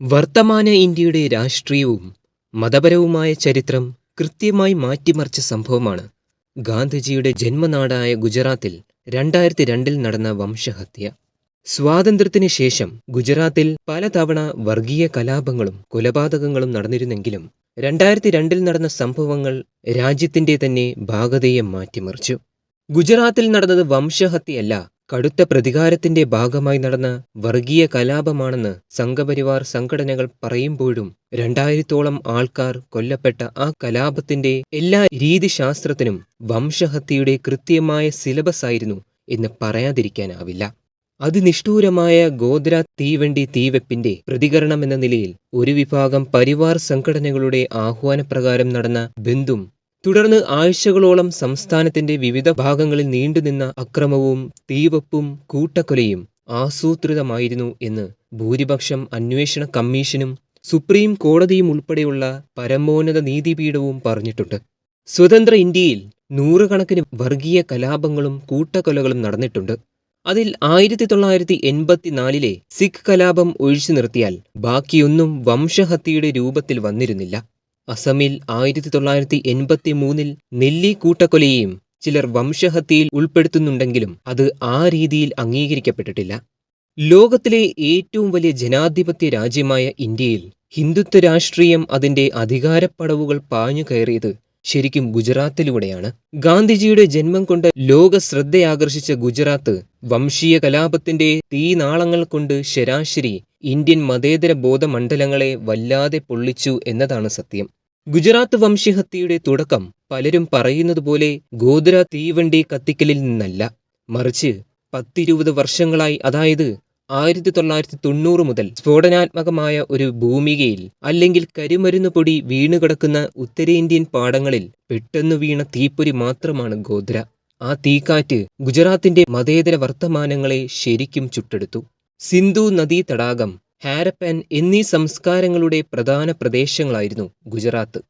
വർത്തമാന ഇന്ത്യയുടെ രാഷ്ട്രീയവും മതപരവുമായ ചരിത്രം കൃത്യമായി മാറ്റിമറിച്ച സംഭവമാണ്. ഗാന്ധിജിയുടെ ജന്മനാടായ ഗുജറാത്തിൽ രണ്ടായിരത്തി രണ്ടിൽ നടന്ന വംശഹത്യ. സ്വാതന്ത്ര്യത്തിന് ശേഷം ഗുജറാത്തിൽ പലതവണ വർഗീയ കലാപങ്ങളും കൊലപാതകങ്ങളും നടന്നിരുന്നെങ്കിലും രണ്ടായിരത്തി രണ്ടിൽ നടന്ന സംഭവങ്ങൾ രാജ്യത്തിന്റെ തന്നെ ഭാഗതയെ മാറ്റിമറിച്ചു. ഗുജറാത്തിൽ നടന്നത് വംശഹത്യയല്ല കടുത്ത പ്രതികാരത്തിന്റെ ഭാഗമായി നടന്ന വർഗീയ കലാപമാണെന്ന് സംഘപരിവാർ സംഘടനകൾ പറയുമ്പോഴും രണ്ടായിരത്തോളം ആൾക്കാർ കൊല്ലപ്പെട്ട ആ കലാപത്തിന്റെ എല്ലാ രീതിശാസ്ത്രത്തിനും വംശഹത്യയുടെ കൃത്യമായ സിലബസ് ആയിരുന്നു എന്ന് പറയാതിരിക്കാനാവില്ല. അതിനിഷ്ഠൂരമായ ഗോദ്ര തീവണ്ടി തീവെപ്പിന്റെ പ്രതികരണം എന്ന നിലയിൽ ഒരു വിഭാഗം പരിവാർ സംഘടനകളുടെ ആഹ്വാനപ്രകാരം നടന്ന ബന്ധും തുടർന്ന് ആഴ്ചകളോളം സംസ്ഥാനത്തിന്റെ വിവിധ ഭാഗങ്ങളിൽ നീണ്ടുനിന്ന അക്രമവും തീവപ്പും കൂട്ടക്കൊലയും ആസൂത്രിതമായിരുന്നു എന്ന് ഭൂരിപക്ഷം അന്വേഷണ കമ്മീഷനും സുപ്രീം കോടതിയും ഉൾപ്പെടെയുള്ള പരമോന്നത നീതിപീഠവും പറഞ്ഞിട്ടുണ്ട്. സ്വതന്ത്ര ഇന്ത്യയിൽ നൂറുകണക്കിന് വർഗീയ കലാപങ്ങളും കൂട്ടക്കൊലകളും നടന്നിട്ടുണ്ട്. അതിൽ ആയിരത്തി തൊള്ളായിരത്തി എൺപത്തിനാലിലെ സിഖ് കലാപം ഒഴിച്ചു നിർത്തിയാൽ ബാക്കിയൊന്നും വംശഹത്യയുടെ രൂപത്തിൽ വന്നിരുന്നില്ല. അസമിൽ ആയിരത്തി തൊള്ളായിരത്തി എൺപത്തി മൂന്നിൽ നെല്ലി കൂട്ടക്കൊലയെയും ചിലർ വംശഹത്യയിൽ ഉൾപ്പെടുത്തുന്നുണ്ടെങ്കിലും അത് ആ രീതിയിൽ അംഗീകരിക്കപ്പെട്ടിട്ടില്ല. ലോകത്തിലെ ഏറ്റവും വലിയ ജനാധിപത്യ രാജ്യമായ ഇന്ത്യയിൽ ഹിന്ദുത്വ രാഷ്ട്രീയം അതിന്റെ അധികാരപ്പടവുകൾ പാഞ്ഞു കയറിയത് ശരിക്കും ഗുജറാത്തിലൂടെയാണ്. ഗാന്ധിജിയുടെ ജന്മം കൊണ്ട് ലോക ശ്രദ്ധയാകർഷിച്ച ഗുജറാത്ത് വംശീയ കലാപത്തിന്റെ തീനാളങ്ങൾ കൊണ്ട് ശരാശരി ഇന്ത്യൻ മതേതര ബോധമണ്ഡലങ്ങളെ വല്ലാതെ പൊള്ളിച്ചു എന്നതാണ് സത്യം. ഗുജറാത്ത് വംശഹത്യയുടെ തുടക്കം പലരും പറയുന്നത് പോലെ ഗോദ്ര തീവണ്ടി കത്തിക്കലിൽ നിന്നല്ല. മറിച്ച് പത്തിരുപത് വർഷങ്ങളായി അതായത് ആയിരത്തി തൊള്ളായിരത്തി തൊണ്ണൂറ് മുതൽ സ്ഫോടനാത്മകമായ ഒരു ഭൂമികയിൽ അല്ലെങ്കിൽ കരിമരുന്ന് പൊടി വീണുകിടക്കുന്ന ഉത്തരേന്ത്യൻ പാടങ്ങളിൽ പെട്ടെന്ന് വീണ തീപ്പൊരി മാത്രമാണ് ഗോദ്ര ആ തീക്കാറ്റ് ഗുജറാത്തിന്റെ മതേതര വർത്തമാനങ്ങളെ ശരിക്കും ചുട്ടെടുത്തു. സിന്ധു നദീ തടാകം ഹാരപ്പൻ എന്നീ സംസ്കാരങ്ങളുടെ പ്രധാന പ്രദേശങ്ങളായിരുന്നു ഗുജറാത്ത്.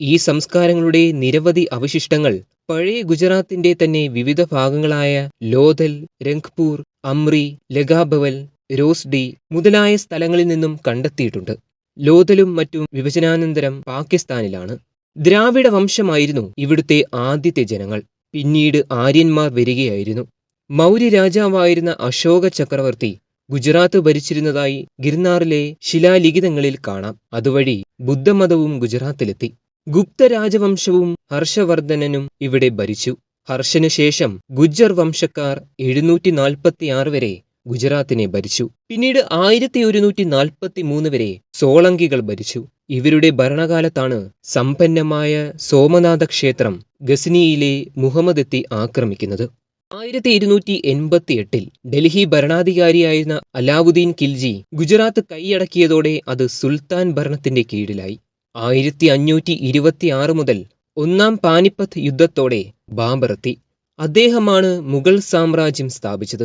ഈ സംസ്കാരങ്ങളുടെ നിരവധി അവശിഷ്ടങ്ങൾ പഴയ ഗുജറാത്തിന്റെ തന്നെ വിവിധ ഭാഗങ്ങളായ ലോഥൽ രംഗ്പൂർ അമ്രി ലഗാബവൽ റോസ്ഡി മുതലായ സ്ഥലങ്ങളിൽ നിന്നും കണ്ടെത്തിയിട്ടുണ്ട്. ലോതലും മറ്റും വിഭജനാനന്തരം പാകിസ്ഥാനിലാണ്. ദ്രാവിഡ വംശമായിരുന്നു ഇവിടുത്തെ ആദ്യത്തെ ജനങ്ങൾ. പിന്നീട് ആര്യന്മാർ വരികയായിരുന്നു. മൗര്യ രാജാവായിരുന്ന അശോക ചക്രവർത്തി ഗുജറാത്ത് ഭരിച്ചിരുന്നതായി ഗിർനാറിലെ ശിലാലിഖിതങ്ങളിൽ കാണാം. അതുവഴി ബുദ്ധമതവും ഗുജറാത്തിലെത്തി. ഗുപ്ത രാജവംശവും ഹർഷവർദ്ധനനും ഇവിടെ ഭരിച്ചു. ഹർഷനു ശേഷം ഗുജ്ജർ വംശക്കാർ എഴുന്നൂറ്റി നാൽപ്പത്തി ആറ് വരെ ഗുജറാത്തിനെ ഭരിച്ചു. പിന്നീട് ആയിരത്തി ഒരുന്നൂറ്റി നാൽപ്പത്തി മൂന്ന് വരെ സോളങ്കികൾ ഭരിച്ചു. ഇവരുടെ ഭരണകാലത്താണ് സമ്പന്നമായ സോമനാഥ ക്ഷേത്രം ഗസ്നിയിലെ മുഹമ്മദ് എത്തി ആക്രമിക്കുന്നത്. ആയിരത്തി ഇരുന്നൂറ്റി എൺപത്തി എട്ടിൽ ഡൽഹി ഭരണാധികാരിയായിരുന്ന അലാവുദ്ദീൻ കിൽജി ഗുജറാത്ത് കൈയടക്കിയതോടെ അത് സുൽത്താൻ ഭരണത്തിന്റെ കീഴിലായി. ആയിരത്തി അഞ്ഞൂറ്റി ഇരുപത്തി ആറ് മുതൽ ഒന്നാം പാനിപ്പത്ത് യുദ്ധത്തോടെ ബാബറെത്തി അദ്ദേഹമാണ് മുഗൾ സാമ്രാജ്യം സ്ഥാപിച്ചത്.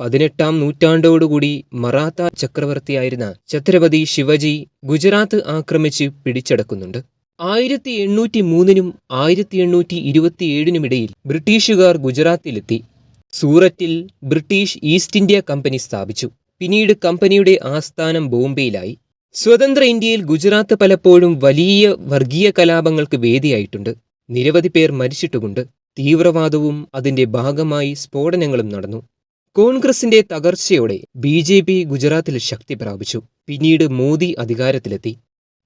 പതിനെട്ടാം നൂറ്റാണ്ടോടുകൂടി മറാത്ത ചക്രവർത്തിയായിരുന്ന ഛത്രപതി ശിവജി ഗുജറാത്ത് ആക്രമിച്ച് പിടിച്ചടക്കുന്നുണ്ട്. ആയിരത്തി എണ്ണൂറ്റി മൂന്നിനും ആയിരത്തി എണ്ണൂറ്റി ഇരുപത്തിയേഴിനുമിടയിൽ ബ്രിട്ടീഷുകാർ ഗുജറാത്തിലെത്തി. സൂററ്റിൽ ബ്രിട്ടീഷ് ഈസ്റ്റ് ഇന്ത്യ കമ്പനി സ്ഥാപിച്ചു. പിന്നീട് കമ്പനിയുടെ ആസ്ഥാനം ബോംബെയിലായി. സ്വതന്ത്ര ഇന്ത്യയിൽ ഗുജറാത്ത് പലപ്പോഴും വലിയ വർഗീയ കലാപങ്ങൾക്ക് വേദിയായിട്ടുണ്ട്. നിരവധി പേർ മരിച്ചിട്ടുമുണ്ട്. തീവ്രവാദവും അതിന്റെ ഭാഗമായി സ്ഫോടനങ്ങളും നടന്നു. കോൺഗ്രസിന്റെ തകർച്ചയോടെ ബി ജെ പി ഗുജറാത്തിൽ ശക്തി പ്രാപിച്ചു. പിന്നീട് മോദി അധികാരത്തിലെത്തി.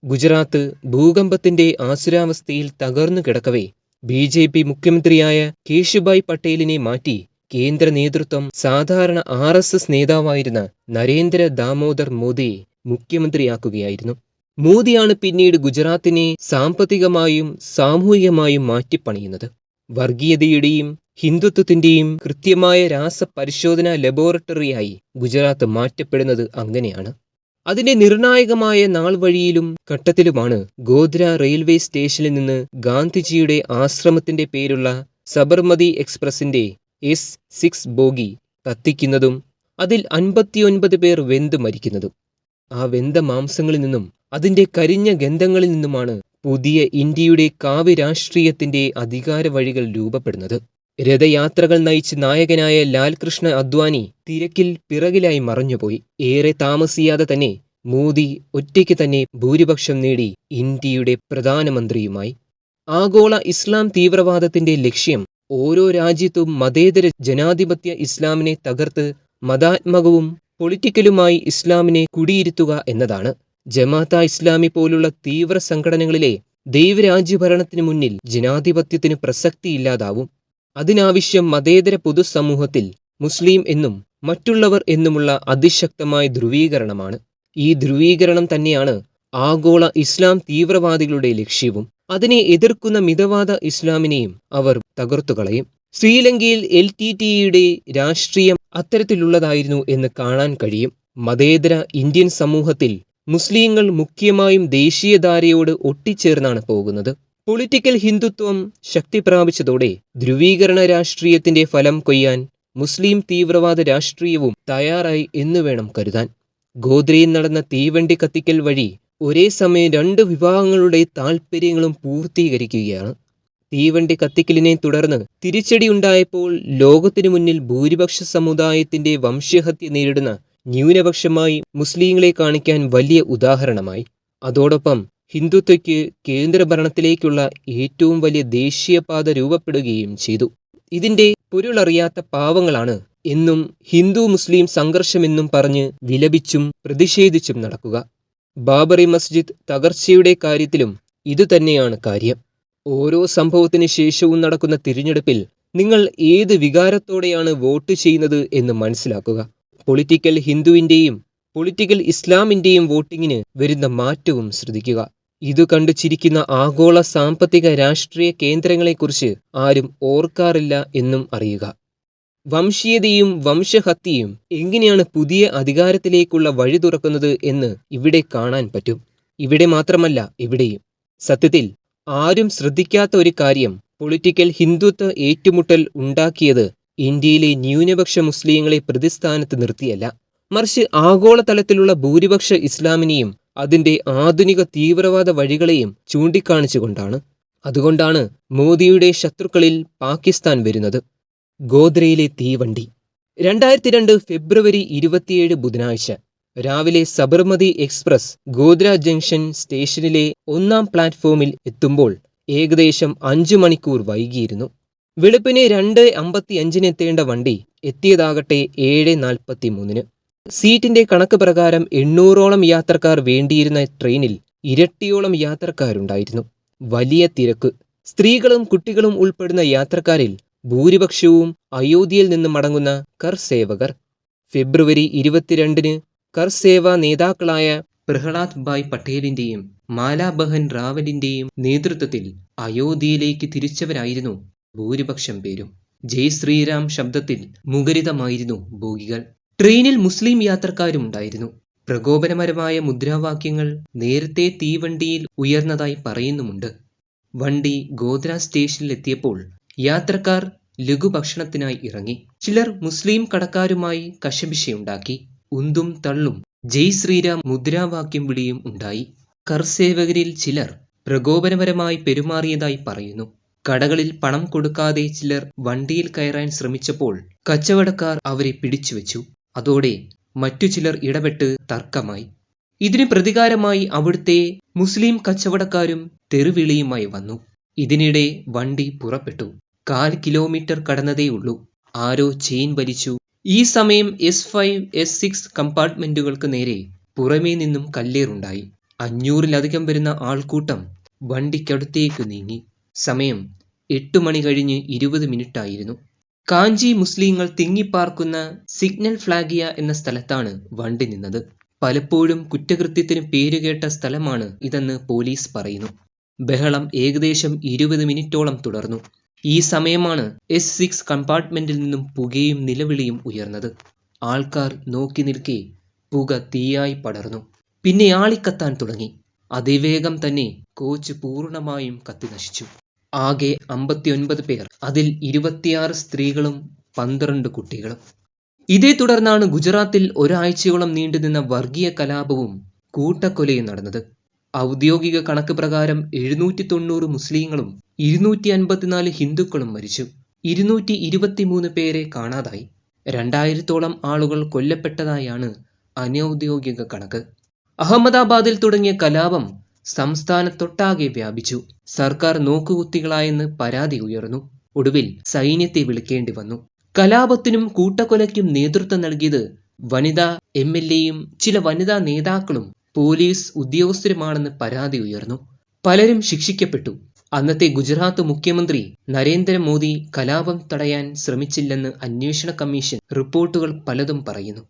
ഗുജറാത്ത് ഭൂകമ്പത്തിന്റെ ആസുരാവസ്ഥയിൽ തകർന്നു കിടക്കവേ. ബി ജെ പി മുഖ്യമന്ത്രിയായ കേശുഭായ് പട്ടേലിനെ മാറ്റി കേന്ദ്ര നേതൃത്വം സാധാരണ ആർ എസ് എസ് നേതാവായിരുന്ന നരേന്ദ്ര ദാമോദർ മോദിയെ മുഖ്യമന്ത്രിയാക്കുകയായിരുന്നു. മോദിയാണ് പിന്നീട് ഗുജറാത്തിനെ സാമ്പത്തികമായും സാമൂഹികമായും മാറ്റിപ്പണിയുന്നത്. വർഗീയതയുടെയും ഹിന്ദുത്വത്തിന്റെയും കൃത്യമായ രാസപരിശോധനാ ലബോറട്ടറിയായി ഗുജറാത്ത് മാറ്റപ്പെടുന്നത് അങ്ങനെയാണ്. അതിന്റെ നിർണായകമായ നാൾ വഴിയിലും ഘട്ടത്തിലുമാണ് ഗോദ്ര റെയിൽവേ സ്റ്റേഷനിൽ നിന്ന് ഗാന്ധിജിയുടെ ആശ്രമത്തിന്റെ പേരുള്ള സബർമതി എക്സ്പ്രസിന്റെ എസ് സിക്സ് ബോഗി കത്തിക്കുന്നതും അതിൽ അൻപത്തിയൊൻപത് പേർ വെന്ത് മരിക്കുന്നതും. ആ വെന്ത മാംസങ്ങളിൽ നിന്നും അതിന്റെ കരിഞ്ഞ ഗന്ധങ്ങളിൽ നിന്നുമാണ് പുതിയ ഇന്ത്യയുടെ കാവ്യ രാഷ്ട്രീയത്തിന്റെ അധികാര വഴികൾ രൂപപ്പെടുന്നത്. രഥയാത്രകൾ നയിച്ച് നായകനായ ലാൽകൃഷ്ണ അദ്വാനി തിരക്കിൽ പിറകിലായി മറഞ്ഞുപോയി. ഏറെ താമസിയാതെ തന്നെ മോദി ഒറ്റയ്ക്ക് തന്നെ ഭൂരിപക്ഷം നേടി ഇന്ത്യയുടെ പ്രധാനമന്ത്രിയുമായി. ആഗോള ഇസ്ലാം തീവ്രവാദത്തിന്റെ ലക്ഷ്യം ഓരോ രാജ്യത്തും മതേതര ജനാധിപത്യ ഇസ്ലാമിനെ തകർത്ത് മതാത്മകവും പൊളിറ്റിക്കലുമായി ഇസ്ലാമിനെ കുടിയിരുത്തുക എന്നതാണ്. ജമാഅത്ത ഇസ്ലാമി പോലുള്ള തീവ്ര സംഘടനകളിലെ ദൈവരാജ്യഭരണത്തിനു മുന്നിൽ ജനാധിപത്യത്തിന് പ്രസക്തിയില്ലാതാവും. അതിനാവശ്യം മതേതര പൊതുസമൂഹത്തിൽ മുസ്ലിം എന്നും മറ്റുള്ളവർ എന്നുമുള്ള അതിശക്തമായ ധ്രുവീകരണമാണ്. ഈ ധ്രുവീകരണം തന്നെയാണ് ആഗോള ഇസ്ലാം തീവ്രവാദികളുടെ ലക്ഷ്യവും. അതിനെ എതിർക്കുന്ന മിതവാദ ഇസ്ലാമിനെയും അവർ തകർത്തുകളയും. ശ്രീലങ്കയിൽ എൽ ടി ടിയുടെ രാഷ്ട്രീയം അത്തരത്തിലുള്ളതായിരുന്നു എന്ന് കാണാൻ കഴിയും. മതേതര ഇന്ത്യൻ സമൂഹത്തിൽ മുസ്ലിങ്ങൾ മുഖ്യമായും ദേശീയധാരയോട് ഒട്ടിച്ചേർന്നാണ് പോകുന്നത്. പൊളിറ്റിക്കൽ ഹിന്ദുത്വം ശക്തി പ്രാപിച്ചതോടെ ധ്രുവീകരണ രാഷ്ട്രീയത്തിന്റെ ഫലം കൊയ്യാൻ മുസ്ലിം തീവ്രവാദ രാഷ്ട്രീയവും തയ്യാറായി എന്ന് വേണം കരുതാൻ. ഗോദ്രയിൽ നടന്ന തീവണ്ടി കത്തിക്കൽ വഴി ഒരേ സമയം രണ്ട് വിഭാഗങ്ങളുടെ താൽപ്പര്യങ്ങളും പൂർത്തീകരിക്കുകയാണ്. തീവണ്ടി കത്തിക്കലിനെ തുടർന്ന് തിരിച്ചടിയുണ്ടായപ്പോൾ ലോകത്തിനു മുന്നിൽ ഭൂരിപക്ഷ സമുദായത്തിന്റെ വംശഹത്യ നേരിടുന്ന ന്യൂനപക്ഷമായി മുസ്ലിങ്ങളെ കാണിക്കാൻ വലിയ ഉദാഹരണമായി. അതോടൊപ്പം ഹിന്ദുത്വയ്ക്ക് കേന്ദ്രഭരണത്തിലേക്കുള്ള ഏറ്റവും വലിയ ദേശീയപാത രൂപപ്പെടുകയും ചെയ്തു. ഇതിന്റെ പൊരുളറിയാത്ത പാവങ്ങളാണ് എന്നും ഹിന്ദു മുസ്ലിം സംഘർഷമെന്നും പറഞ്ഞ് വിലപിച്ചും പ്രതിഷേധിച്ചും നടക്കുക. ബാബറി മസ്ജിദ് തകർച്ചയുടെ കാര്യത്തിലും ഇതുതന്നെയാണ് കാര്യം. ഓരോ സംഭവത്തിന് ശേഷവും നടക്കുന്ന തിരഞ്ഞെടുപ്പിൽ നിങ്ങൾ ഏത് വികാരത്തോടെയാണ് വോട്ട് ചെയ്യുന്നത് എന്ന് മനസ്സിലാക്കുക. പൊളിറ്റിക്കൽ ഹിന്ദുവിന്റെയും പൊളിറ്റിക്കൽ ഇസ്ലാമിന്റെയും വോട്ടിങ്ങിന് വരുന്ന മാറ്റവും ശ്രദ്ധിക്കുക. ഇത് കണ്ടു ചിരിക്കുന്ന ആഗോള സാമ്പത്തിക രാഷ്ട്രീയ കേന്ദ്രങ്ങളെക്കുറിച്ച് ആരും ഓർക്കാറില്ല എന്നും അറിയുക. വംശീയതയും വംശഹത്യയും എങ്ങനെയാണ് പുതിയ അധികാരത്തിലേക്കുള്ള വഴി തുറക്കുന്നത് എന്ന് ഇവിടെ കാണാൻ പറ്റും. ഇവിടെ മാത്രമല്ല എവിടെയും സത്യത്തിൽ ആരും ശ്രദ്ധിക്കാത്ത ഒരു കാര്യം പൊളിറ്റിക്കൽ ഹിന്ദുത്വ ഏറ്റുമുട്ടൽ ഉണ്ടാക്കിയത് ഇന്ത്യയിലെ ന്യൂനപക്ഷ മുസ്ലിങ്ങളെ പ്രതിസ്ഥാനത്ത് നിർത്തിയല്ല. മറിച്ച് ആഗോളതലത്തിലുള്ള ഭൂരിപക്ഷ ഇസ്ലാമിനെയും അതിന്റെ ആധുനിക തീവ്രവാദ വഴികളെയും ചൂണ്ടിക്കാണിച്ചുകൊണ്ടാണ്. അതുകൊണ്ടാണ് മോദിയുടെ ശത്രുക്കളിൽ പാകിസ്ഥാൻ വരുന്നത്. ഗോദ്രയിലെ തീവണ്ടി. രണ്ടായിരത്തി രണ്ട് ഫെബ്രുവരി ഇരുപത്തിയേഴ് ബുധനാഴ്ച രാവിലെ സബർമതി എക്സ്പ്രസ് ഗോദ്ര ജംഗ്ഷൻ സ്റ്റേഷനിലെ ഒന്നാം പ്ലാറ്റ്ഫോമിൽ എത്തുമ്പോൾ ഏകദേശം അഞ്ചു മണിക്കൂർ വൈകിയിരുന്നു. വെളുപ്പിന് രണ്ട് അമ്പത്തി അഞ്ചിനെത്തേണ്ട വണ്ടി എത്തിയതാകട്ടെ ഏഴ് നാൽപ്പത്തി മൂന്നിന് സീറ്റിന്റെ കണക്ക് പ്രകാരം എണ്ണൂറോളം യാത്രക്കാർ വേണ്ടിയിരുന്ന ട്രെയിനിൽ ഇരട്ടിയോളം യാത്രക്കാരുണ്ടായിരുന്നു. വലിയ തിരക്ക്. സ്ത്രീകളും കുട്ടികളും ഉൾപ്പെടുന്ന യാത്രക്കാരിൽ ഭൂരിപക്ഷവും അയോധ്യയിൽ നിന്ന് മടങ്ങുന്ന കർസേവകർ. ഫെബ്രുവരി ഇരുപത്തിരണ്ടിന് കർസേവ നേതാക്കളായ പ്രഹ്ലാദ് ഭായ് പട്ടേലിന്റെയും മാലാബഹൻ റാവലിന്റെയും നേതൃത്വത്തിൽ അയോധ്യയിലേക്ക് തിരിച്ചവരായിരുന്നു ഭൂരിപക്ഷം പേരും. ജയ് ശ്രീരാം ശബ്ദത്തിൽ മുഖരിതമായിരുന്നു ഭോഗികൾ. ട്രെയിനിൽ മുസ്ലിം യാത്രക്കാരും ഉണ്ടായിരുന്നു. പ്രകോപനപരമായ മുദ്രാവാക്യങ്ങൾ നേരത്തെ തീവണ്ടിയിൽ ഉയർന്നതായി പറയുന്നുമുണ്ട്. വണ്ടി ഗോദ്ര സ്റ്റേഷനിലെത്തിയപ്പോൾ യാത്രക്കാർ ലഘുഭക്ഷണത്തിനായി ഇറങ്ങി. ചിലർ മുസ്ലിം കടക്കാരുമായി കശപിശയുണ്ടാക്കി. ഉന്തും തള്ളും. ജയ് ശ്രീരാം മുദ്രാവാക്യം വിളിയും ഉണ്ടായി. കർസേവകരിൽ ചിലർ പ്രകോപനപരമായി പെരുമാറിയതായി പറയുന്നു. കടകളിൽ പണം കൊടുക്കാതെ ചിലർ വണ്ടിയിൽ കയറാൻ ശ്രമിച്ചപ്പോൾ കച്ചവടക്കാർ അവരെ പിടിച്ചുവെച്ചു. അതോടെ മറ്റു ചിലർ ഇടപെട്ട് തർക്കമായി. ഇതിന് പ്രതികാരമായി അവിടുത്തെ മുസ്ലിം കച്ചവടക്കാരും തെറിവിളിയുമായി വന്നു. ഇതിനിടെ വണ്ടി പുറപ്പെട്ടു. കാൽ കിലോമീറ്റർ കടന്നതേയുള്ളൂ. ആരോ ചെയിൻ വലിച്ചു ഈ സമയം എസ് ഫൈവ് എസ് സിക്സ് കമ്പാർട്ട്മെന്റുകൾക്ക് നേരെ പുറമേ നിന്നും കല്ലേറുണ്ടായി. അഞ്ഞൂറിലധികം വരുന്ന ആൾക്കൂട്ടം വണ്ടിക്കടുത്തേക്ക് നീങ്ങി. സമയം എട്ട് മണി കഴിഞ്ഞ് ഇരുപത് മിനിറ്റായിരുന്നു. കാഞ്ചി മുസ്ലിങ്ങൾ തിങ്ങിപ്പാർക്കുന്ന സിഗ്നൽ ഫ്ലാഗിയ എന്ന സ്ഥലത്താണ് വണ്ടി നിന്നത്. പലപ്പോഴും കുറ്റകൃത്യത്തിന് പേരുകേട്ട സ്ഥലമാണ് ഇതെന്ന് പോലീസ് പറയുന്നു. ബഹളം ഏകദേശം ഇരുപത് മിനിറ്റോളം തുടർന്നു. ഈ സമയമാണ് എസ് സിക്സ് കമ്പാർട്ട്മെന്റിൽ നിന്നും പുകയും നിലവിളിയും ഉയർന്നത്. ആൾക്കാർ നോക്കി നിൽക്കെ പുക തീയായി പടർന്നു. പിന്നെ ആളിക്കത്താൻ തുടങ്ങി. അതിവേഗം തന്നെ കോച്ച് പൂർണമായും കത്തിനശിച്ചു ആകെ അമ്പത്തിയൊൻപത് പേർ അതിൽ ഇരുപത്തിയാറ് സ്ത്രീകളും പന്ത്രണ്ട് കുട്ടികളും. ഇതേ തുടർന്നാണ് ഗുജറാത്തിൽ ഒരാഴ്ചയോളം നീണ്ടുനിന്ന വർഗീയ കലാപവും കൂട്ടക്കൊലയും നടന്നത്. ഔദ്യോഗിക കണക്ക് പ്രകാരം എഴുന്നൂറ്റി തൊണ്ണൂറ് മുസ്ലിങ്ങളും ഇരുന്നൂറ്റി അൻപത്തിനാല് ഹിന്ദുക്കളും മരിച്ചു. ഇരുന്നൂറ്റി ഇരുപത്തിമൂന്ന് പേരെ കാണാതായി. രണ്ടായിരത്തോളം ആളുകൾ കൊല്ലപ്പെട്ടതായാണ് അനൗദ്യോഗിക കണക്ക്. അഹമ്മദാബാദിൽ തുടങ്ങിയ കലാപം സംസ്ഥാനത്തൊട്ടാകെ വ്യാപിച്ചു. സർക്കാർ നോക്കുകുത്തികളായെന്ന് പരാതി ഉയർന്നു. ഒടുവിൽ സൈന്യത്തെ വിളിക്കേണ്ടി വന്നു. കലാപത്തിനും കൂട്ടക്കൊലയ്ക്കും നേതൃത്വം നൽകിയത് വനിതാ എം എൽ എയും ചില വനിതാ നേതാക്കളും പോലീസ് ഉദ്യോഗസ്ഥരുമാണെന്ന് പരാതി ഉയർന്നു. പലരും ശിക്ഷിക്കപ്പെട്ടു. അന്നത്തെ ഗുജറാത്ത് മുഖ്യമന്ത്രി നരേന്ദ്രമോദി കലാപം തടയാൻ ശ്രമിച്ചില്ലെന്ന് അന്വേഷണ കമ്മീഷൻ റിപ്പോർട്ടുകൾ പലതും പറയുന്നു.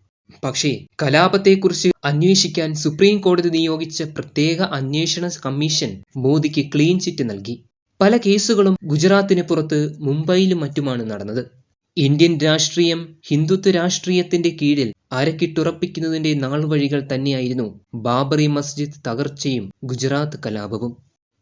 പക്ഷേ കലാപത്തെക്കുറിച്ച് അന്വേഷിക്കാൻ സുപ്രീം കോടതി നിയോഗിച്ച പ്രത്യേക അന്വേഷണ കമ്മീഷൻ മോദിക്ക് ക്ലീൻ ചിറ്റ് നൽകി. പല കേസുകളും ഗുജറാത്തിന് പുറത്ത് മുംബൈയിലും മറ്റുമാണ് നടന്നത്. ഇന്ത്യൻ രാഷ്ട്രീയം ഹിന്ദുത്വ രാഷ്ട്രീയത്തിന്റെ കീഴിൽ അരക്കിട്ടുറപ്പിക്കുന്നതിന്റെ നാൾവഴികൾ തന്നെയായിരുന്നു ബാബറി മസ്ജിദ് തകർച്ചയും ഗുജറാത്ത് കലാപവും.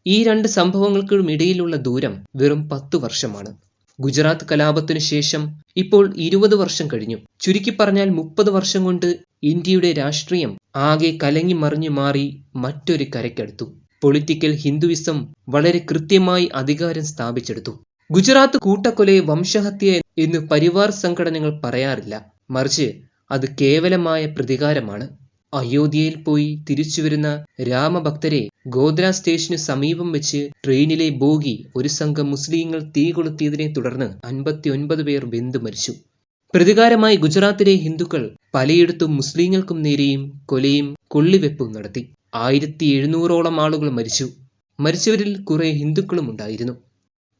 ഈ രണ്ട് സംഭവങ്ങൾക്കും ഇടയിലുള്ള ദൂരം വെറും പത്തു വർഷമാണ്. ഗുജറാത്ത് കലാപത്തിനു ശേഷം ഇപ്പോൾ ഇരുപത് വർഷം കഴിഞ്ഞു. ചുരുക്കി പറഞ്ഞാൽ മുപ്പത് വർഷം കൊണ്ട് ഇന്ത്യയുടെ രാഷ്ട്രീയം ആകെ കലങ്ങി മറിഞ്ഞു മാറി മറ്റൊരു കരയ്ക്കടുത്തു. പൊളിറ്റിക്കൽ ഹിന്ദുവിസം വളരെ കൃത്യമായി അധികാരം സ്ഥാപിച്ചെടുത്തു. ഗുജറാത്ത് കൂട്ടക്കൊലയെ വംശഹത്യ എന്ന് പരിവാർ സംഘടനകൾ പറയാറില്ല. മറിച്ച് അത് കേവലമായ പ്രതികാരമാണ്. അയോധ്യയിൽ പോയി തിരിച്ചുവരുന്ന രാമഭക്തരെ ഗോദ്ര സ്റ്റേഷന് സമീപം വെച്ച് ട്രെയിനിലെ ബോഗി ഒരു സംഘം മുസ്ലിങ്ങൾ തീ കൊളുത്തിയതിനെ തുടർന്ന് അൻപത്തിയൊൻപത് പേർ വെന്തു മരിച്ചു. പ്രതികാരമായി ഗുജറാത്തിലെ ഹിന്ദുക്കൾ പലയിടത്തും മുസ്ലിങ്ങൾക്കും നേരെയും കൊലയും കൊള്ളിവെപ്പും നടത്തി. ആയിരത്തി എഴുന്നൂറോളം ആളുകൾ മരിച്ചു. മരിച്ചവരിൽ കുറെ ഹിന്ദുക്കളും ഉണ്ടായിരുന്നു.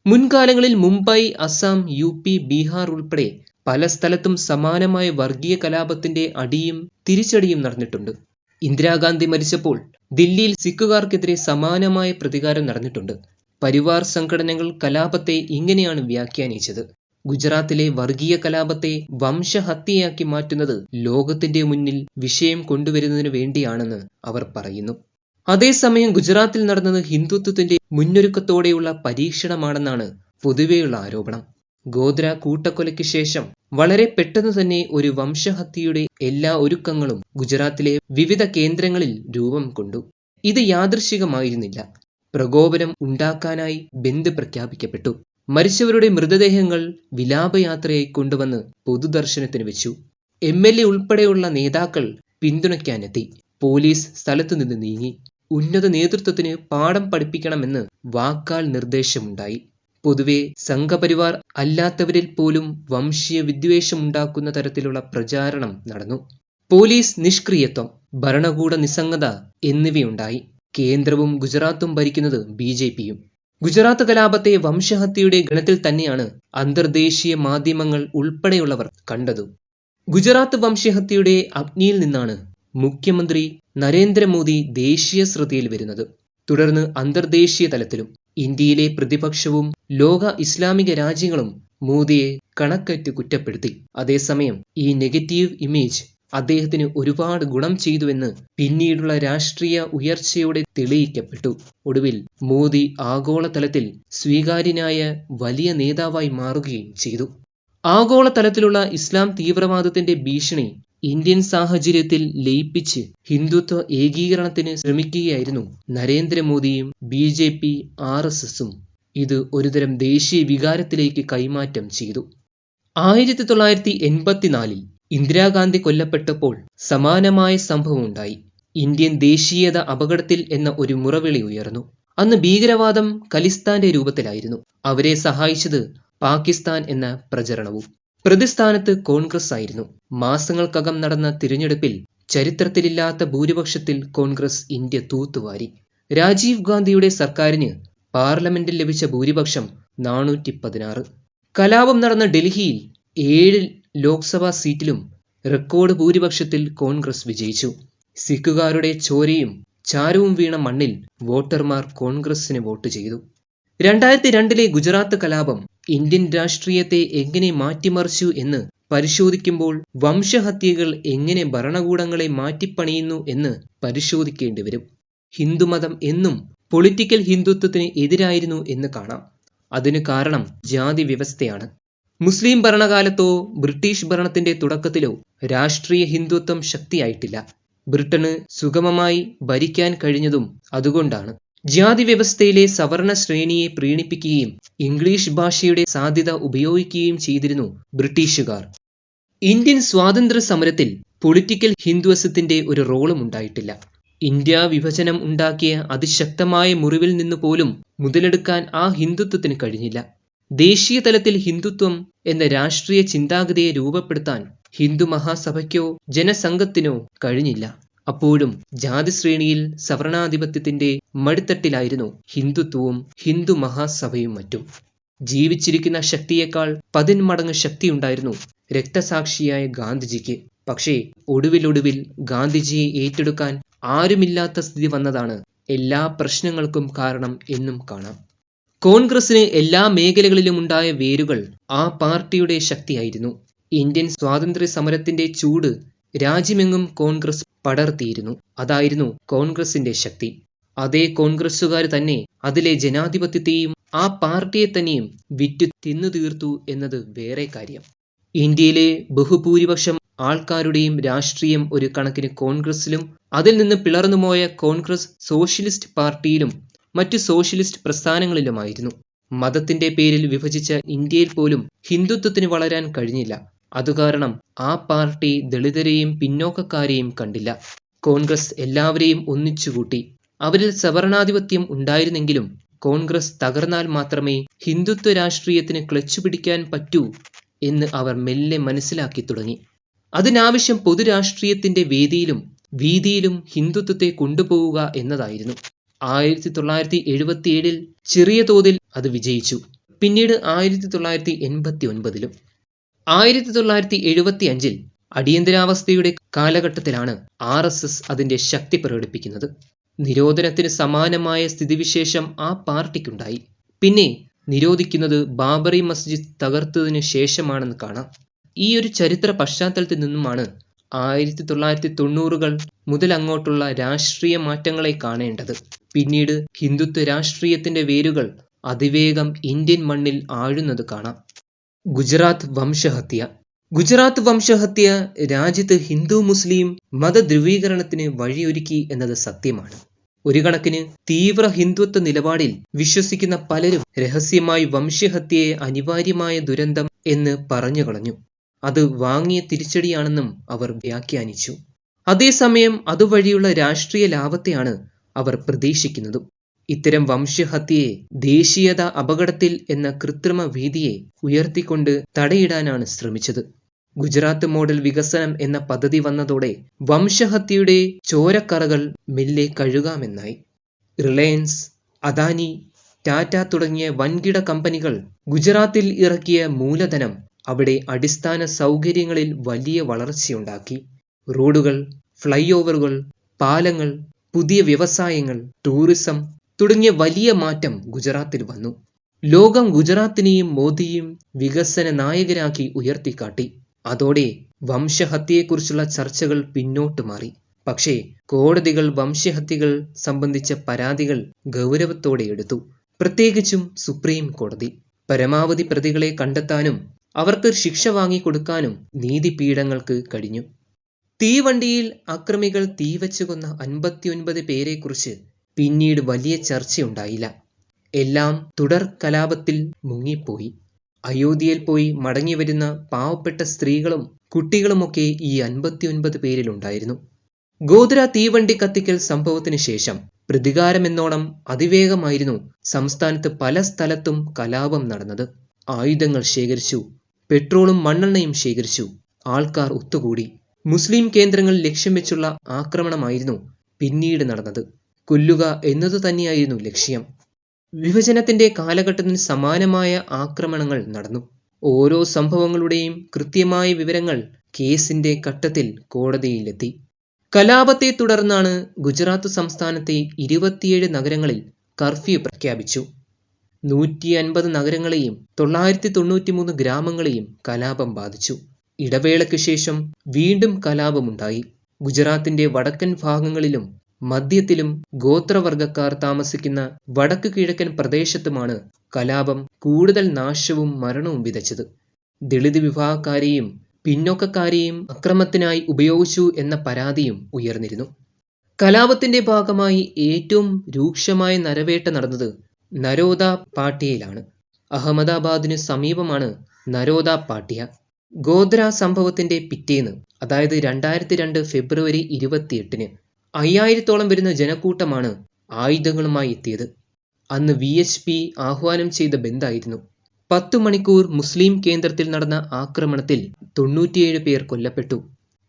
മുൻകാലങ്ങളിൽ മുംബൈ അസം യു പി ബീഹാർ ഉൾപ്പെടെ പല സ്ഥലത്തും സമാനമായ വർഗീയ കലാപത്തിന്റെ അടിയും തിരിച്ചടിയും നടന്നിട്ടുണ്ട്. ഇന്ദിരാഗാന്ധി മരിച്ചപ്പോൾ ദില്ലിയിൽ സിഖുകാർക്കെതിരെ സമാനമായ പ്രതികാരം നടന്നിട്ടുണ്ട്. പരിവാർ സംഘടനകൾ കലാപത്തെ ഇങ്ങനെയാണ് വ്യാഖ്യാനിച്ചത്. ഗുജറാത്തിലെ വർഗീയ കലാപത്തെ വംശഹത്യയാക്കി മാറ്റുന്നത് ലോകത്തിന്റെ മുന്നിൽ വിഷയം കൊണ്ടുവരുന്നതിനു വേണ്ടിയാണെന്ന് അവർ പറയുന്നു. അതേസമയം ഗുജറാത്തിൽ നടന്നത് ഹിന്ദുത്വത്തിന്റെ മുന്നൊരുക്കത്തോടെയുള്ള പരീക്ഷണമാണെന്നാണ് പൊതുവെയുള്ള ആരോപണം. ഗോദ്ര കൂട്ടക്കൊലയ്ക്ക് ശേഷം വളരെ പെട്ടെന്ന് തന്നെ ഒരു വംശഹത്യയുടെ എല്ലാ ഒരുക്കങ്ങളും ഗുജറാത്തിലെ വിവിധ കേന്ദ്രങ്ങളിൽ രൂപം കൊണ്ടു. ഇത് യാദൃശികമായിരുന്നില്ല. പ്രകോപനം ഉണ്ടാക്കാനായി ബന്ദ് പ്രഖ്യാപിക്കപ്പെട്ടു. മരിച്ചവരുടെ മൃതദേഹങ്ങൾ വിലാപയാത്രയായി കൊണ്ടുവന്ന് പൊതുദർശനത്തിന് വെച്ചു. എം എൽ എ ഉൾപ്പെടെയുള്ള നേതാക്കൾ പിന്തുണയ്ക്കാനെത്തി. പോലീസ് സ്ഥലത്തു നിന്ന് നീങ്ങി. ഉന്നത നേതൃത്വത്തിന് പാഠം പഠിപ്പിക്കണമെന്ന് വാക്കാൽ നിർദ്ദേശമുണ്ടായി. പൊതുവെ സംഘപരിവാർ അല്ലാത്തവരിൽ പോലും വംശീയ വിദ്വേഷമുണ്ടാക്കുന്ന തരത്തിലുള്ള പ്രചാരണം നടന്നു. പോലീസ് നിഷ്ക്രിയത്വം ഭരണകൂട നിസ്സംഗത എന്നിവയുണ്ടായി. കേന്ദ്രവും ഗുജറാത്തും ഭരിക്കുന്നത് ബി ജെ പിയും. ഗുജറാത്ത് കലാപത്തെ വംശഹത്യയുടെ ഗണത്തിൽ തന്നെയാണ് അന്തർദേശീയ മാധ്യമങ്ങൾ ഉൾപ്പെടെയുള്ളവർ കണ്ടത്. ഗുജറാത്ത് വംശഹത്യയുടെ അഗ്നിയിൽ നിന്നാണ് മുഖ്യമന്ത്രി നരേന്ദ്രമോദി ദേശീയ ശ്രദ്ധയിൽ വരുന്നത്. തുടർന്ന് അന്തർദേശീയ തലത്തിലും ഇന്ത്യയിലെ പ്രതിപക്ഷവും ലോക ഇസ്ലാമിക രാജ്യങ്ങളും മോദിയെ കണക്കറ്റ് കുറ്റപ്പെടുത്തി. അതേസമയം ഈ നെഗറ്റീവ് ഇമേജ് അദ്ദേഹത്തിന് ഒരുപാട് ഗുണം ചെയ്തുവെന്ന് പിന്നീടുള്ള രാഷ്ട്രീയ ഉയർച്ചയോടെ തെളിയിക്കപ്പെട്ടു. ഒടുവിൽ മോദി ആഗോളതലത്തിൽ സ്വീകാര്യനായ വലിയ നേതാവായി മാറുകയും ചെയ്തു. ആഗോളതലത്തിലുള്ള ഇസ്ലാം തീവ്രവാദത്തിന്റെ ഭീഷണി ഇന്ത്യൻ സാഹചര്യത്തിൽ ലയിപ്പിച്ച് ഹിന്ദുത്വ ഏകീകരണത്തിന് ശ്രമിക്കുകയായിരുന്നു നരേന്ദ്രമോദിയും B J P R S എസും. ഇത് ഒരുതരം ദേശീയ വികാരത്തിലേക്ക് കൈമാറ്റം ചെയ്തു. ആയിരത്തി തൊള്ളായിരത്തി എൺപത്തിനാലിൽ ഇന്ദിരാഗാന്ധി കൊല്ലപ്പെട്ടപ്പോൾ സമാനമായ സംഭവം ഉണ്ടായി ഇന്ത്യൻ ദേശീയത അപകടത്തിൽ എന്ന ഒരു മുറവിളി ഉയർന്നു. അന്ന് ഭീകരവാദം ഖലിസ്ഥാന്റെ രൂപത്തിലായിരുന്നു. അവരെ സഹായിച്ചത് പാകിസ്ഥാൻ എന്ന പ്രചരണവും. പ്രതിസ്ഥാനത്ത് കോൺഗ്രസ് ആയിരുന്നു മാസങ്ങൾക്കകം നടന്ന തിരഞ്ഞെടുപ്പിൽ ചരിത്രത്തിലില്ലാത്ത ഭൂരിപക്ഷത്തിൽ കോൺഗ്രസ് ഇന്ത്യ തൂത്തുവാരി. രാജീവ് ഗാന്ധിയുടെ സർക്കാരിന് പാർലമെന്റിൽ ലഭിച്ച ഭൂരിപക്ഷം നാനൂറ്റി പതിനാറ് കലാപം നടന്ന ഡൽഹിയിൽ ഏഴ് ലോക്സഭാ സീറ്റിലും റെക്കോർഡ് ഭൂരിപക്ഷത്തിൽ കോൺഗ്രസ് വിജയിച്ചു. സിഖുകാരുടെ ചോരയും ചാരവും വീണ മണ്ണിൽ വോട്ടർമാർ കോൺഗ്രസിന് വോട്ട് ചെയ്തു. രണ്ടായിരത്തി രണ്ടിലെ ഗുജറാത്ത് കലാപം ഇന്ത്യൻ രാഷ്ട്രീയത്തെ എങ്ങനെ മാറ്റിമറിച്ചു എന്ന് പരിശോധിക്കുമ്പോൾ വംശഹത്യകൾ എങ്ങനെ ഭരണകൂടങ്ങളെ മാറ്റിപ്പണിയുന്നു എന്ന് പരിശോധിക്കേണ്ടി വരും. ഹിന്ദുമതം എന്നും പൊളിറ്റിക്കൽ ഹിന്ദുത്വത്തിന് എതിരായിരുന്നു എന്ന് കാണാം. അതിന് കാരണം ജാതി വ്യവസ്ഥയാണ്. മുസ്ലിം ഭരണകാലത്തോ ബ്രിട്ടീഷ് ഭരണത്തിന്റെ തുടക്കത്തിലോ രാഷ്ട്രീയ ഹിന്ദുത്വം ശക്തിയായിട്ടില്ല. ബ്രിട്ടന് സുഗമമായി ഭരിക്കാൻ കഴിഞ്ഞതും അതുകൊണ്ടാണ്. ജാതി വ്യവസ്ഥയിലെ സവർണ ശ്രേണിയെ പ്രീണിപ്പിക്കുകയും ഇംഗ്ലീഷ് ഭാഷയുടെ സാധ്യത ഉപയോഗിക്കുകയും ചെയ്തിരുന്നു ബ്രിട്ടീഷുകാർ. ഇന്ത്യൻ സ്വാതന്ത്ര്യ സമരത്തിൽ പൊളിറ്റിക്കൽ ഹിന്ദുവസത്തിന്റെ ഒരു റോളും ഉണ്ടായിട്ടില്ല. ഇന്ത്യ വിഭജനം ഉണ്ടാക്കിയ അതിശക്തമായ മുറിവിൽ നിന്ന് പോലും മുതലെടുക്കാൻ ആ ഹിന്ദുത്വത്തിന് കഴിഞ്ഞില്ല. ദേശീയ തലത്തിൽ ഹിന്ദുത്വം എന്ന രാഷ്ട്രീയ ചിന്താഗതിയെ രൂപപ്പെടുത്താൻ ഹിന്ദു മഹാസഭയ്ക്കോ ജനസംഘത്തിനോ കഴിഞ്ഞില്ല. അപ്പോഴും ജാതി ശ്രേണിയിൽ സവർണാധിപത്യത്തിന്റെ മടിത്തട്ടിലായിരുന്നു ഹിന്ദുത്വവും ഹിന്ദു മഹാസഭയും മറ്റും. ജീവിച്ചിരിക്കുന്ന ശക്തിയേക്കാൾ പതിന്മടങ്ങ് ശക്തിയുണ്ടായിരുന്നു രക്തസാക്ഷിയായ ഗാന്ധിജിക്ക്. പക്ഷേ ഒടുവിലൊടുവിൽ ഗാന്ധിജിയെ ഏറ്റെടുക്കാൻ ആരുമില്ലാത്ത സ്ഥിതി വന്നതാണ് എല്ലാ പ്രശ്നങ്ങൾക്കും കാരണം എന്നും കാണാം. കോൺഗ്രസിന് എല്ലാ മേഖലകളിലും ഉണ്ടായ വേരുകൾ ആ പാർട്ടിയുടെ ശക്തിയായിരുന്നു. ഇന്ത്യൻ സ്വാതന്ത്ര്യ സമരത്തിന്റെ ചൂട് രാജ്യമെങ്ങും കോൺഗ്രസ് പടർത്തിയിരുന്നു. അതായിരുന്നു കോൺഗ്രസിന്റെ ശക്തി. അതേ കോൺഗ്രസ്സുകാർ തന്നെ അതിലെ ജനാധിപത്യത്തെയും ആ പാർട്ടിയെ തന്നെയും വിറ്റു തിന്നു തീർത്തു എന്നത് വേറെ കാര്യം. ഇന്ത്യയിലെ ബഹുഭൂരിപക്ഷം ആൾക്കാരുടെയും രാഷ്ട്രീയം ഒരു കണക്കിന് കോൺഗ്രസിലും അതിൽ നിന്ന് പിളർന്നുപോയ കോൺഗ്രസ് സോഷ്യലിസ്റ്റ് പാർട്ടിയിലും മറ്റു സോഷ്യലിസ്റ്റ് പ്രസ്ഥാനങ്ങളിലുമായിരുന്നു. മതത്തിന്റെ പേരിൽ വിഭജിച്ച ഇന്ത്യയിൽ പോലും ഹിന്ദുത്വത്തിന് വളരാൻ കഴിഞ്ഞില്ല. അതുകാരണം ആ പാർട്ടി ദളിതരെയും പിന്നോക്കക്കാരെയും കണ്ടില്ല. കോൺഗ്രസ് എല്ലാവരെയും ഒന്നിച്ചുകൂട്ടി. അവരിൽ സവർണാധിപത്യം ഉണ്ടായിരുന്നെങ്കിലും കോൺഗ്രസ് തകർന്നാൽ മാത്രമേ ഹിന്ദുത്വ രാഷ്ട്രീയത്തിന് ക്ലച്ചു പിടിക്കാൻ പറ്റൂ എന്ന് അവർ മെല്ലെ മനസ്സിലാക്കി തുടങ്ങി. അതിനാവശ്യം പൊതുരാഷ്ട്രീയത്തിന്റെ വേദിയിലും വീതിയിലും ഹിന്ദുത്വത്തെ കൊണ്ടുപോവുക എന്നതായിരുന്നു. ആയിരത്തി തൊള്ളായിരത്തി എഴുപത്തിയേഴിൽ ചെറിയ തോതിൽ അത് വിജയിച്ചു. പിന്നീട് ആയിരത്തി തൊള്ളായിരത്തി എൺപത്തി ഒൻപതിലും ആയിരത്തി തൊള്ളായിരത്തി എഴുപത്തി അഞ്ചിൽ അടിയന്തരാവസ്ഥയുടെ കാലഘട്ടത്തിലാണ് ആർ എസ് എസ് അതിന്റെ ശക്തി പ്രകടിപ്പിക്കുന്നത്. നിരോധനത്തിന് സമാനമായ സ്ഥിതിവിശേഷം ആ പാർട്ടിക്കുണ്ടായി. പിന്നെ നിരോധിക്കുന്നത് ബാബറി മസ്ജിദ് തകർത്തതിന് ശേഷമാണെന്ന് കാണാം. ഈ ഒരു ചരിത്ര പശ്ചാത്തലത്തിൽ നിന്നുമാണ് ആയിരത്തി തൊള്ളായിരത്തി തൊണ്ണൂറുകൾ മുതൽ അങ്ങോട്ടുള്ള രാഷ്ട്രീയ മാറ്റങ്ങളെ കാണേണ്ടത്. പിന്നീട് ഹിന്ദുത്വ രാഷ്ട്രീയത്തിന്റെ വേരുകൾ അതിവേഗം ഇന്ത്യൻ മണ്ണിൽ ആഴുന്നത് കാണാം. ഗുജറാത്ത് വംശഹത്യ. ഗുജറാത്ത് വംശഹത്യ രാജ്യത്ത് ഹിന്ദു മുസ്ലിം മത മതധ്രുവീകരണത്തിന് വഴിയൊരുക്കി എന്നത് സത്യമാണ്. ഒരു കണക്കിന് തീവ്ര ഹിന്ദുത്വ നിലപാടിൽ വിശ്വസിക്കുന്ന പലരും രഹസ്യമായി വംശഹത്യയെ അനിവാര്യമായ ദുരന്തം എന്ന് പറഞ്ഞു കളഞ്ഞു. അത് വാങ്ങിയ തിരിച്ചടിയാണെന്നും അവർ വ്യാഖ്യാനിച്ചു. അതേസമയം അതുവഴിയുള്ള രാഷ്ട്രീയ ലാഭത്തെയാണ് അവർ പ്രതീക്ഷിക്കുന്നതും. ഇത്തരം വംശഹത്യയെ ദേശീയത അപകടത്തിൽ എന്ന കൃത്രിമ ഭീതിയെ ഉയർത്തിക്കൊണ്ട് തടയിടാനാണ് ശ്രമിച്ചത്. ഗുജറാത്ത് മോഡൽ വികസനം എന്ന പദ്ധതി വന്നതോടെ വംശഹത്യയുടെ ചോരക്കറകൾ മെല്ലെ കഴുകാമെന്നായി. റിലയൻസ് അദാനി ടാറ്റ തുടങ്ങിയ വൻകിട കമ്പനികൾ ഗുജറാത്തിൽ ഇറക്കിയ മൂലധനം അവിടെ അടിസ്ഥാന സൗകര്യങ്ങളിൽ വലിയ വളർച്ചയുണ്ടാക്കി. റോഡുകൾ ഫ്ലൈ ഓവറുകൾ പാലങ്ങൾ പുതിയ വ്യവസായങ്ങൾ ടൂറിസം തുടങ്ങിയ വലിയ മാറ്റം ഗുജറാത്തിൽ വന്നു. ലോകം ഗുജറാത്തിനെയും മോദിയും വികസന നായകരാക്കി ഉയർത്തിക്കാട്ടി. അതോടെ വംശഹത്യയെക്കുറിച്ചുള്ള ചർച്ചകൾ പിന്നോട്ട് മാറി. പക്ഷേ കോടതികൾ വംശഹത്യകൾ സംബന്ധിച്ച പരാതികൾ ഗൗരവത്തോടെ എടുത്തു. പ്രത്യേകിച്ചും സുപ്രീം കോടതി. പരമാവധി പ്രതികളെ കണ്ടെത്താനും അവർക്ക് ശിക്ഷ വാങ്ങിക്കൊടുക്കാനും നീതിപീഠങ്ങൾക്ക് കഴിഞ്ഞു. തീവണ്ടിയിൽ അക്രമികൾ തീവച്ചു കൊന്ന അൻപത്തിയൊൻപത് പേരെക്കുറിച്ച് പിന്നീട് വലിയ ചർച്ചയുണ്ടായില്ല. എല്ലാം തുടർ കലാപത്തിൽ മുങ്ങിപ്പോയി. അയോധ്യയിൽ പോയി മടങ്ങി വരുന്ന പാവപ്പെട്ട സ്ത്രീകളും കുട്ടികളുമൊക്കെ ഈ അൻപത്തിയൊൻപത് പേരിലുണ്ടായിരുന്നു. ഗോദ്ര തീവണ്ടി കത്തിക്കൽ സംഭവത്തിന് ശേഷം പ്രതികാരമെന്നോണം അതിവേഗമായിരുന്നു സംസ്ഥാനത്ത് പല സ്ഥലത്തും കലാപം നടന്നത്. ആയുധങ്ങൾ ശേഖരിച്ചു പെട്രോളും മണ്ണെണ്ണയും ശേഖരിച്ചു ആൾക്കാർ ഒത്തുകൂടി. മുസ്ലിം കേന്ദ്രങ്ങൾ ലക്ഷ്യം വെച്ചുള്ള ആക്രമണമായിരുന്നു പിന്നീട് നടന്നത്. കൊല്ലുക എന്നത് തന്നെയായിരുന്നു ലക്ഷ്യം. വിഭജനത്തിന്റെ കാലഘട്ടത്തിന് സമാനമായ ആക്രമണങ്ങൾ നടന്നു. ഓരോ സംഭവങ്ങളുടെയും കൃത്യമായ വിവരങ്ങൾ കേസിന്റെ ഘട്ടത്തിൽ കോടതിയിലെത്തി. കലാപത്തെ തുടർന്നാണ് ഗുജറാത്ത് സംസ്ഥാനത്തെ ഇരുപത്തിയേഴ് നഗരങ്ങളിൽ കർഫ്യൂ പ്രഖ്യാപിച്ചു. നൂറ്റി അൻപത് നഗരങ്ങളെയും തൊള്ളായിരത്തി തൊണ്ണൂറ്റിമൂന്ന് ഗ്രാമങ്ങളെയും കലാപം ബാധിച്ചു. ഇടവേളയ്ക്ക് ശേഷം വീണ്ടും കലാപമുണ്ടായി. ഗുജറാത്തിന്റെ വടക്കൻ ഭാഗങ്ങളിലും മധ്യത്തിലും ഗോത്രവർഗക്കാർ താമസിക്കുന്ന വടക്ക് കിഴക്കൻ പ്രദേശത്തുമാണ് കലാപം കൂടുതൽ നാശവും മരണവും വിതച്ചത്. ദളിത് വിഭാഗക്കാരെയും പിന്നോക്കക്കാരെയും അക്രമത്തിനായി ഉപയോഗിച്ചു എന്ന പരാതിയും ഉയർന്നിരുന്നു. കലാപത്തിന്റെ ഭാഗമായി ഏറ്റവും രൂക്ഷമായ നരവേട്ട നടന്നത് നരോദ പാട്ടിയയിലാണ് അഹമ്മദാബാദിന് സമീപമാണ് നരോദ പാട്ടിയ ഗോദ്ര സംഭവത്തിന്റെ പിറ്റേന്ന് അതായത് രണ്ടായിരത്തി രണ്ട് ഫെബ്രുവരി ഇരുപത്തിയെട്ടിന് അയ്യായിരത്തോളം വരുന്ന ജനക്കൂട്ടമാണ് ആയുധങ്ങളുമായി എത്തിയത്. അന്ന് വി എച്ച് പി ആഹ്വാനം ചെയ്ത ബന്ദായിരുന്നു. പത്തു മണിക്കൂർ മുസ്ലിം കേന്ദ്രത്തിൽ നടന്ന ആക്രമണത്തിൽ തൊണ്ണൂറ്റിയേഴ് പേർ കൊല്ലപ്പെട്ടു.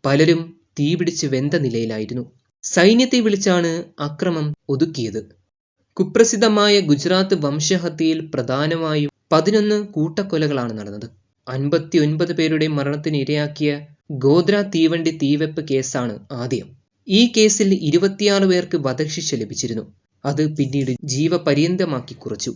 പലരും തീപിടിച്ച് വെന്ത നിലയിലായിരുന്നു. സൈന്യത്തെ വിളിച്ചാണ് അക്രമം ഒതുക്കിയത്. കുപ്രസിദ്ധമായ ഗുജറാത്ത് വംശഹത്യയിൽ പ്രധാനമായും പതിനൊന്ന് കൂട്ടക്കൊലകളാണ് നടന്നത്. അൻപത്തിയൊൻപത് പേരുടെ മരണത്തിന് ഇരയാക്കിയ ഗോദ്ര തീവണ്ടി തീവെപ്പ് കേസാണ് ആദ്യം. ഈ കേസിൽ ഇരുപത്തിയാറ് പേർക്ക് വധശിക്ഷ ലഭിച്ചിരുന്നു. അത് പിന്നീട് ജീവപര്യന്തമാക്കി കുറച്ചു.